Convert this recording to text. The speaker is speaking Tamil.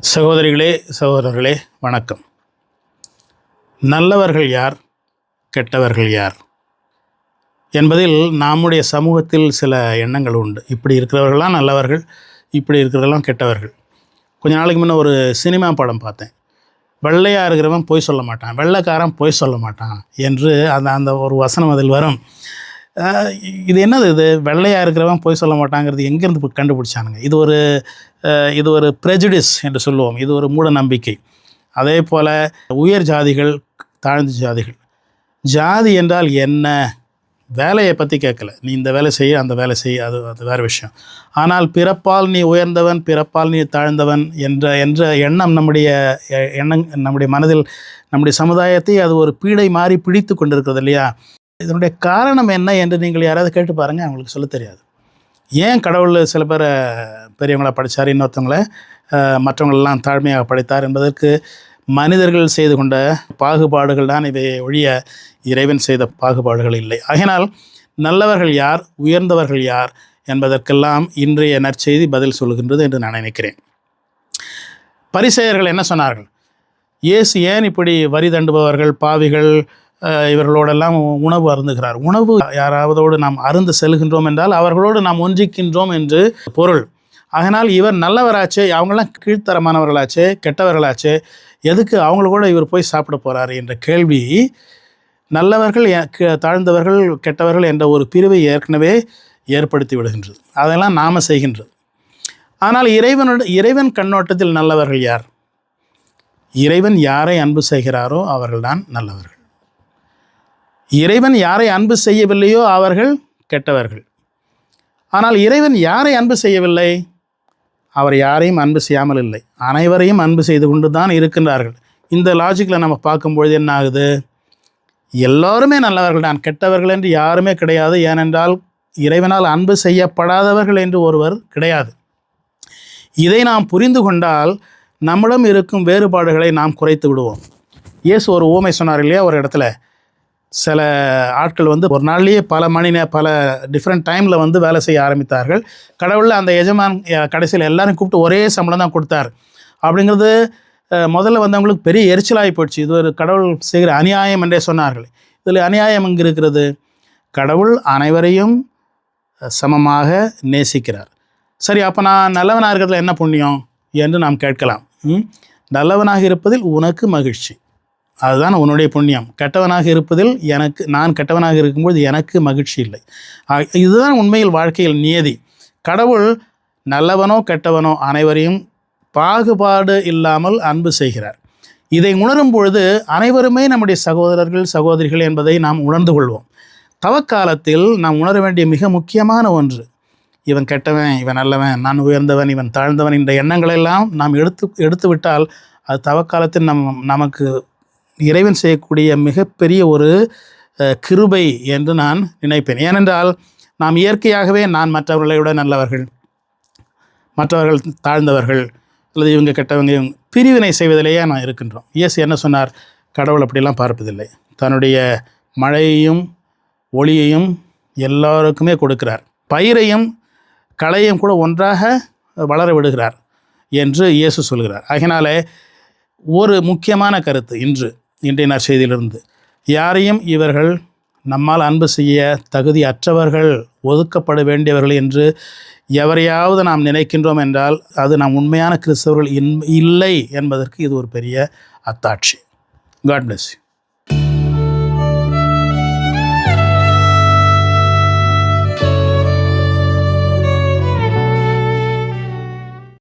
சகோதரிகளே சகோதரர்களே வணக்கம். நல்லவர்கள் யார்? கெட்டவர்கள் யார்? என்பதில் நம்முடைய சமூகத்தில் சில எண்ணங்கள் உண்டு. இப்படி இருக்கிறவர்கள்லாம் நல்லவர்கள் இப்படி இருக்கிறதெல்லாம் கெட்டவர்கள். கொஞ்ச நாளைக்கு முன்னே ஒரு சினிமா படம் பார்த்தேன். வெள்ளையாக இருக்கிறவன் பொய் சொல்ல மாட்டான் வெள்ளைக்காரன் பொய் சொல்ல மாட்டான் என்று அந்த அந்த ஒரு வசனம் அதில் வரும். இது என்னது? இது வெள்ளையாக இருக்கிறவன் பொய் சொல்ல மாட்டாங்கிறது எங்கேருந்து இப்ப கண்டுபிடிச்சானுங்க? இது ஒரு இது ஒரு ப்ரெஜுடிஸ் என்று சொல்லுவோம். இது ஒரு மூட நம்பிக்கை. அதே போல் உயர் ஜாதிகள் தாழ்ந்த ஜாதிகள். ஜாதி என்றால் என்ன? வேலையை பற்றி கேட்கல. நீ இந்த வேலை செய்ய அந்த வேலை செய்ய அது அது வேறு விஷயம். ஆனால் பிறப்பால் நீ உயர்ந்தவன் பிறப்பால் நீ தாழ்ந்தவன் என்ற என்ற எண்ணம் நம்முடைய எண்ணங் எண்ணம் நம்முடைய மனதில் நம்முடைய சமுதாயத்தை அது ஒரு பீடை மாறி பிடித்து கொண்டிருக்கிறது இல்லையா? இதனுடைய காரணம் என்ன என்று நீங்கள் யாராவது கேட்டு பாருங்கள் அவங்களுக்கு சொல்ல தெரியாது. ஏன் கடவுள் சில பேரை பெரியவங்களா படித்தார் இன்னொருத்தவங்களை மற்றவங்களெல்லாம் தாழ்மையாக படைத்தார் என்பதற்கு மனிதர்கள் செய்து கொண்ட பாகுபாடுகள் தான் இவை ஒழிய இறைவன் செய்த பாகுபாடுகள் இல்லை. ஆகினால் நல்லவர்கள் யார் உயர்ந்தவர்கள் யார் என்பதற்கெல்லாம் இன்றைய நற்செய்தி பதில் சொல்கின்றது என்று நான் நினைக்கிறேன். பரிசெயர்கள் என்ன சொன்னார்கள்? இயேசு ஏன் இப்படி வரி தண்டுபவர்கள் பாவிகள் இவர்களோடெல்லாம் உணவு அருந்துகிறார். உணவு யாராவதோடு நாம் அருந்து செல்கின்றோம் என்றால் அவர்களோடு நாம் ஒன்றிக்கின்றோம் என்று பொருள். அதனால் இவர் நல்லவராச்சே அவங்களாம் கீழ்த்தரமானவர்களாச்சே கெட்டவர்களாச்சே எதுக்கு அவங்கள கூட இவர் போய் சாப்பிட போகிறாரு என்ற கேள்வி. நல்லவர்கள் தாழ்ந்தவர்கள் கெட்டவர்கள் என்ற ஒரு பிரிவை ஏற்கனவே ஏற்படுத்தி விடுகின்றது. அதெல்லாம் நாம் செய்கின்றது. ஆனால் இறைவனோட இறைவன் கண்ணோட்டத்தில் நல்லவர்கள் யார்? இறைவன் யாரை அன்பு செய்கிறாரோ அவர்கள்தான் நல்லவர்கள். இறைவன் யாரை அன்பு செய்யவில்லையோ அவர்கள் கெட்டவர்கள். ஆனால் இறைவன் யாரை அன்பு செய்யவில்லை? அவர் யாரையும் அன்பு செய்யாமல் இல்லை. அனைவரையும் அன்பு செய்து கொண்டு தான் இருக்கின்றார்கள். இந்த லாஜிக்கில் நம்ம பார்க்கும்பொழுது என்ன ஆகுது? எல்லோருமே நல்லவர்கள் தான். கெட்டவர்கள் என்று யாருமே கிடையாது. ஏனென்றால் இறைவனால் அன்பு செய்யப்படாதவர்கள் என்று ஒருவர் கிடையாது. இதை நாம் புரிந்து கொண்டால் நம்மிடம் இருக்கும் வேறுபாடுகளை நாம் குறைத்து விடுவோம். இயேசு ஒரு ஊமை சொன்னார் இல்லையா ஒரு இடத்துல? சில ஆட்கள் வந்து ஒரு நாள்லேயே பல மணி நே பல டிஃப்ரெண்ட் டைமில் வந்து வேலை செய்ய ஆரம்பித்தார்கள். கடவுளில் அந்த எஜமான் கடைசியில் எல்லாரும் கூப்பிட்டு ஒரே சம்பளம் தான் கொடுத்தார். அப்படிங்கிறது முதல்ல முதல்ல வந்தவங்களுக்கு பெரிய எரிச்சலாகி போயிடுச்சு இது ஒரு கடவுள் செய்கிற அநியாயம் என்றே சொன்னார்கள். இதில் அநியாயம் எங்கே இருக்கிறது? கடவுள் அனைவரையும் சமமாக நேசிக்கிறார். சரி அப்போ நான் நல்லவனாக இருக்கிறதுல என்ன புண்ணியம்? என்று நாம் கேட்கலாம். நல்லவனாக இருப்பதில் உனக்கு மகிழ்ச்சி. அதுதான் உன்னுடைய புண்ணியம். கெட்டவனாக இருப்பதில் எனக்கு நான் கெட்டவனாக இருக்கும்போது எனக்கு மகிழ்ச்சி இல்லை. இதுதான் உண்மையில் வாழ்க்கையில் நியதி. கடவுள் நல்லவனோ கெட்டவனோ அனைவரையும் பாகுபாடு இல்லாமல் அன்பு செய்கிறார். இதை உணரும் பொழுது அனைவருமே நம்முடைய சகோதரர்கள் சகோதரிகள் என்பதை நாம் உணர்ந்து கொள்வோம். தவக்காலத்தில் நாம் உணர வேண்டிய மிக முக்கியமான ஒன்று இவன் கெட்டவன் இவன் நல்லவன் நான் உயர்ந்தவன் இவன் தாழ்ந்தவன் என்ற எண்ணங்களெல்லாம் நாம் எடுத்து எடுத்து விட்டால் அது தவக்காலத்தில் நம் நமக்கு இறைவன் செய்யக்கூடிய மிகப்பெரிய ஒரு கிருபை என்று நான் நினைப்பேன். ஏனென்றால் நாம் இயற்கையாகவே நான் மற்றவர்களை விட நல்லவர்கள் மற்றவர்கள் தாழ்ந்தவர்கள் அல்லது இவங்க கெட்டவங்க இவங்க பிரிவினை செய்வதிலேயே நான் இருக்கின்றோம். இயேசு என்ன சொன்னார்? கடவுள் அப்படிலாம் பார்ப்பதில்லை. தன்னுடைய மழையையும் ஒளியையும் எல்லாருக்குமே கொடுக்கிறார். பயிரையும் களையும் கூட ஒன்றாக வளர விடுகிறார் என்று இயேசு சொல்கிறார். அதனால் ஒரு முக்கியமான கருத்து இன்று இன்றைய நற்செய்தியிலிருந்து யாரையும் இவர்கள் நம்மால் அன்பு செய்ய தகுதி அற்றவர்கள் ஒதுக்கப்பட வேண்டியவர்கள் என்று எவரையாவது நாம் நினைக்கின்றோம் என்றால் அது நாம் உண்மையான கிறிஸ்தவர்கள் இன் இல்லை என்பதற்கு இது ஒரு பெரிய அத்தாட்சி. God bless you